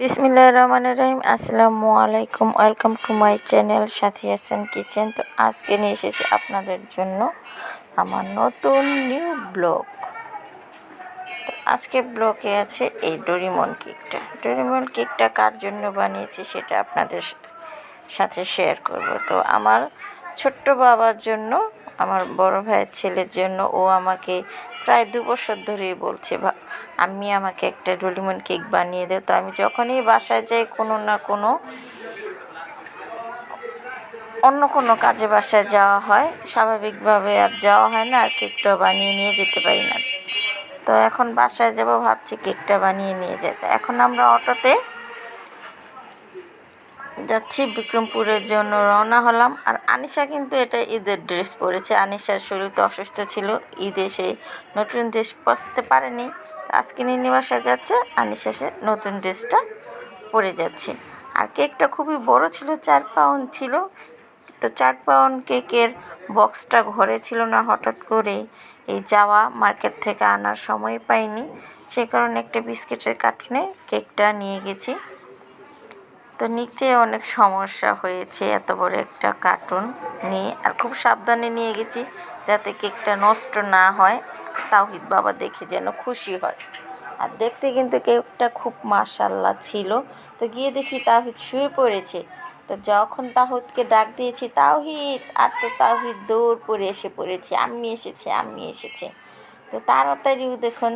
বিসমিল্লাহ রহমান রহিম। আসসালামু আলাইকুম, welcome to my channel Sathi Hasan kitchen. তো আজকে নিয়ে এসেছি আপনাদের জন্য আমার নতুন নিউ ব্লগ। তো আজকে ব্লগে আছে এই ডোরিমন কেকটা। ডোরিমন কেকটা কার জন্য বানিয়েছি সেটা আপনাদের সাথে শেয়ার করব। তো আমার ছোট্ট বাবার জন্য, আমার বড় ভাইয়ের ছেলের জন্য ও আমাকে প্রায় দু বছর ধরেই বলছে, "ভা- আমি আমাকে একটা ডোরিমন কেক বানিয়ে দে তো আমি যখনই বাসায় যাই, কোনো না কোনো অন্য কোনো কাজে বাসায় যাওয়া হয়। স্বাভাবিকভাবে আর যাওয়া হয় না, আর কেকটা বানিয়ে নিয়ে যেতে পারি না। তো এখন বাসায় যাব, ভাবছি কেকটা বানিয়ে নিয়ে যেতে। এখন আমরা অটোতে যাচ্ছি বিক্রমপুরের জন্য রওনা হলাম। আর আনিশা কিন্তু এটা ঈদের ড্রেস পরেছে। আনিশার শরীর তো অসুস্থ ছিল। ঈদে সে নতুন ড্রেস পরতে পারেনি। আজকে নিয়ে বাসায় যাচ্ছে। আনিশা সে নতুন ড্রেসটা পরে যাচ্ছে। আর কেকটা খুবই বড় ছিল, চার পাউন্ড ছিল। তো চার পাউন্ড কেকের বক্সটা ঘরে ছিল না হঠাৎ করে। এই যাওয়া মার্কেট থেকে আনার সময় পাইনি। সে কারণে একটা বিস্কিটের কার্টুনে কেকটা নিয়ে গেছি। তো নিতে অনেক সমস্যা হয়েছে, এত বড় একটা কার্টুন নিয়ে। আর খুব সাবধানে নিয়ে গেছি যাতে কেকটা নষ্ট না হয়, তাওহিদ বাবা দেখে যেন খুশি হয়। আর দেখতে কিন্তু কেকটা খুব মাশাল্লাহ ছিল। তো গিয়ে দেখি তাওহিদ শুয়ে পড়েছে। তো যখন তাহিদকে ডাক দিয়েছি, তাওহিদ, আর তো তাওহিদ দৌড় পড়ে এসে পড়েছে আমি এসেছে আমি এসেছে। তো তাড়াতাড়িও দেখুন,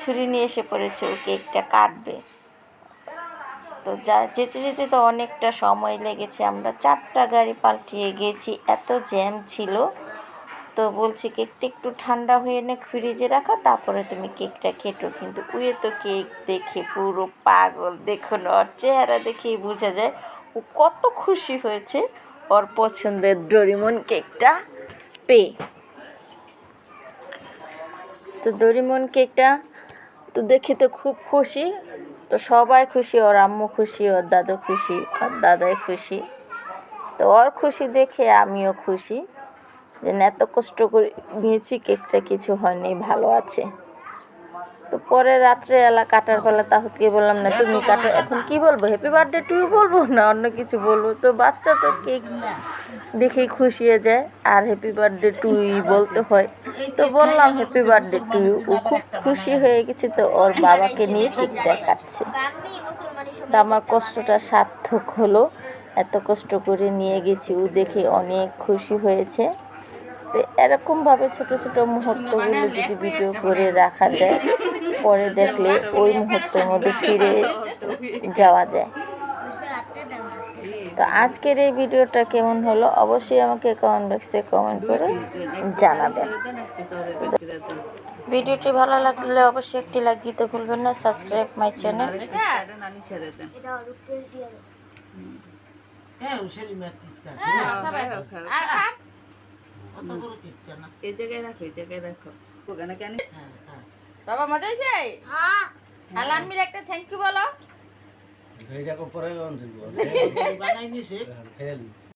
ছুরি নিয়ে এসে পড়েছে ও কেকটা কাটবে। তো যা, যেতে যেতে তো অনেকটা সময় লেগেছে। আমরা চারটা গাড়ি পাল্টিয়ে গেছি, এত জ্যাম ছিল। তো বলছি কেকটা একটু ঠান্ডা হয়ে নে ফ্রিজে রাখা, তারপরে তুমি কেকটা কেটো কিন্তু উয়ে তো কেক দেখে পুরো পাগল দেখুন ওর চেহারা দেখেই বোঝা যায়। ও কত খুশি হয়েছে ওর পছন্দের ডোরিমন কেকটা পেয়ে। তো ডোরিমন কেকটা তো দেখে তো খুব খুশি। তো সবাই খুশি, ওর আম্মু খুশি, ওর দাদু খুশি, ওর দাদাই খুশি। তো ওর খুশি দেখে আমিও খুশি। যে এত কষ্ট করে নিয়েছি, কেকটা কিছু হয়নি, ভালো আছে। তো পরে রাত্রে এলা কাটার বেলা তাহলে বললাম, না, তুমি কাটো, এখন কি বলব? হ্যাপি বার্থডে টু বলব? না, অন্য কিছু বলব। তো বাচ্চা তো কেক দেখেই খুশি হয়ে যায়, আর হ্যাপি বার্থডে টুই বলতে হয়। তো বললাম হ্যাপি বার্থডে টু ও খুব খুশি হয়ে গেছে, তো ওর বাবাকে নিয়ে কেকটা কাটছে তো আমার কষ্টটা সার্থক হলো, এত কষ্ট করে নিয়ে গেছি, ও দেখে অনেক খুশি হয়েছে। তো এরকমভাবে ছোট ছোট মুহূর্তগুলো যদি ভিডিও করে রাখা যায় পরে দেখলে ওই মুহূর্তের মধ্যে ফিরে যাওয়া যায়। তো আজকের এই ভিডিওটা কেমন হলো? অবশ্যই আমাকে কমেন্ট বক্সে কমেন্ট করে জানাবেন। ভিডিওটি ভালো লাগলে অবশ্যই একটি লাইক দিতে ভুলবেন না সাবস্ক্রাইব মাই চ্যানেল হ্যাঁ এই জায়গায় রাখো এই জায়গায় রাখো। ওখানে কেন হ্যাঁ হ্যাঁ। বাবা মজা হয়েছে? তাহলে আমি একটা থ্যাংক ইউ বলো। এইটা পরে বানাই নিছে ফেল